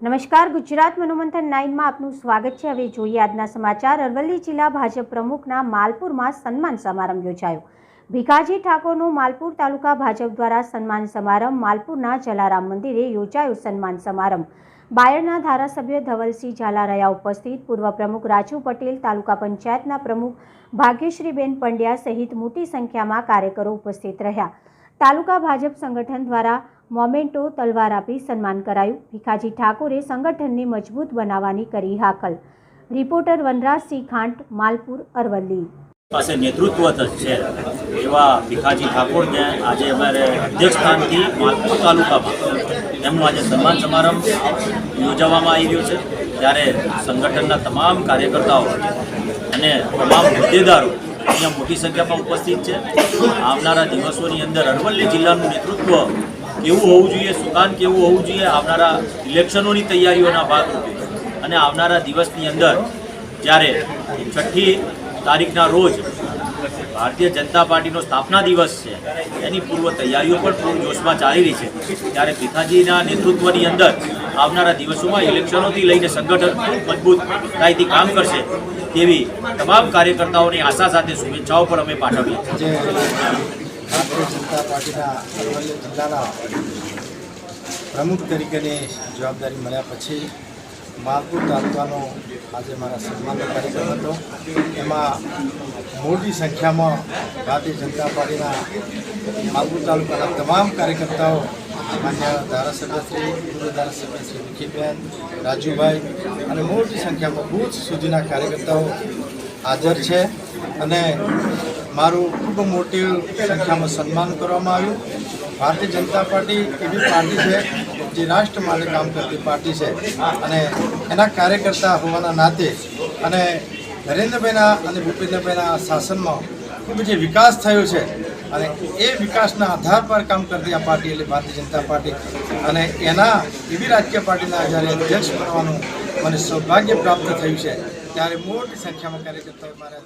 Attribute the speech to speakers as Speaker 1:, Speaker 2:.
Speaker 1: નમસ્કાર, ગુજરાત મનોમંથન નાઇનમાં આપનું સ્વાગત છે. હવે જોઈએ આજના સમાચાર. અરવલ્લી જિલ્લા ભાજપ પ્રમુખના માલપુરમાં સન્માન સમારંભ યોજાયો. ભીખાજી ઠાકોરનો માલપુર તાલુકા ભાજપ દ્વારા સન્માન સમારંભ. માલપુરના જલારામ મંદિરે યોજાયો સન્માન સમારંભ. બાયડના ધારાસભ્ય ધવલસિંહ ઝાલારાયા ઉપસ્થિત. પૂર્વ પ્રમુખ રાજુ પટેલ, તાલુકા પંચાયતના પ્રમુખ ભાગ્યશ્રીબેન પંડ્યા સહિત મોટી સંખ્યામાં કાર્યકરો ઉપસ્થિત રહ્યા. તાલુકા ભાજપ સંગઠન દ્વારા મોમેન્ટો તલવાર આપી સન્માન કરાયું. ભીખાજી ઠાકોરે સંગઠનને મજબૂત બનાવવાની કરી હાકલ. રિપોર્ટર વનરાજસિંહ ખાંટ, માલપુર, અરવલ્લી.
Speaker 2: પાસે નેતૃત્વ છે એવા ભીખાજી ઠાકોરને આજે અમારે અધ્યક્ષ સ્થાનથી માલપુર તાલુકામાં એમનું આજે સન્માન સમારંભ યોજવામાં આવી રહ્યો છે. ત્યારે સંગઠનના તમામ કાર્યકર્તાઓ અને તમામ હોદ્દેદારો અહીંયા મોટી સંખ્યામાં ઉપસ્થિત છે. આવનારા દિવસોની અંદર અરવલ્લી જિલ્લાનું નેતૃત્વ કેવું હોવું જોઈએ, સુકાન કેવું હોવું જોઈએ, આવનારા ઇલેક્શનોની તૈયારીઓના ભાગરૂપે અને આવનારા દિવસની અંદર જ્યારે છઠ્ઠી તારીખના રોજ ભારતીય જનતા પાર્ટીનો સ્થાપના દિવસ છે, એની પૂર્વ તૈયારીઓ પણ પૂરજોશમાં ચાલી રહી છે. ત્યારે ભીખાજીના નેતૃત્વની અંદર આવનારા દિવસોમાં ઇલેક્શનોથી લઈને સંગઠન મજબૂત થાયથી કામ કરશે તેવી તમામ કાર્યકર્તાઓની આશા સાથે શુભેચ્છાઓ પણ અમે પાઠવીએ
Speaker 3: ભારતીય જનતા પાર્ટીના અરવલ્લી જિલ્લાના પ્રમુખ તરીકેની જવાબદારી મળ્યા પછી માલપુર તાલુકાનો આજે મારા સન્માનનો કાર્યક્રમ હતો. એમાં મોટી સંખ્યામાં ભારતીય જનતા પાર્ટીના માલપુર તાલુકાના તમામ કાર્યકર્તાઓ, માન્ય ધારાસભ્યશ્રી પૂર્વ ધારાસભ્યશ્રી વિખીબેન, રાજુભાઈ અને મોટી સંખ્યામાં બુથ સુધીના કાર્યકર્તાઓ હાજર છે. અને મારું ખૂબ મોટી સંખ્યામાં સન્માન કરવામાં આવ્યું. ભારતીય જનતા પાર્ટી એવી પાર્ટી છે જે રાષ્ટ્ર માટે કામ કરતી પાર્ટી છે અને એના કાર્યકર્તા હોવાના નાતે અને નરેન્દ્રભાઈના અને ભૂપેન્દ્રભાઈના શાસનમાં ખૂબ જે વિકાસ થયો છે અને એ વિકાસના આધાર પર કામ કરતી આ પાર્ટી એટલે ભારતીય જનતા પાર્ટી. અને એના એવી રાજકીય પાર્ટીના જ્યારે અધ્યક્ષ બનવાનું મને સૌભાગ્ય પ્રાપ્ત થયું છે, ત્યારે મોટી સંખ્યામાં કાર્યકર્તાઓ મારા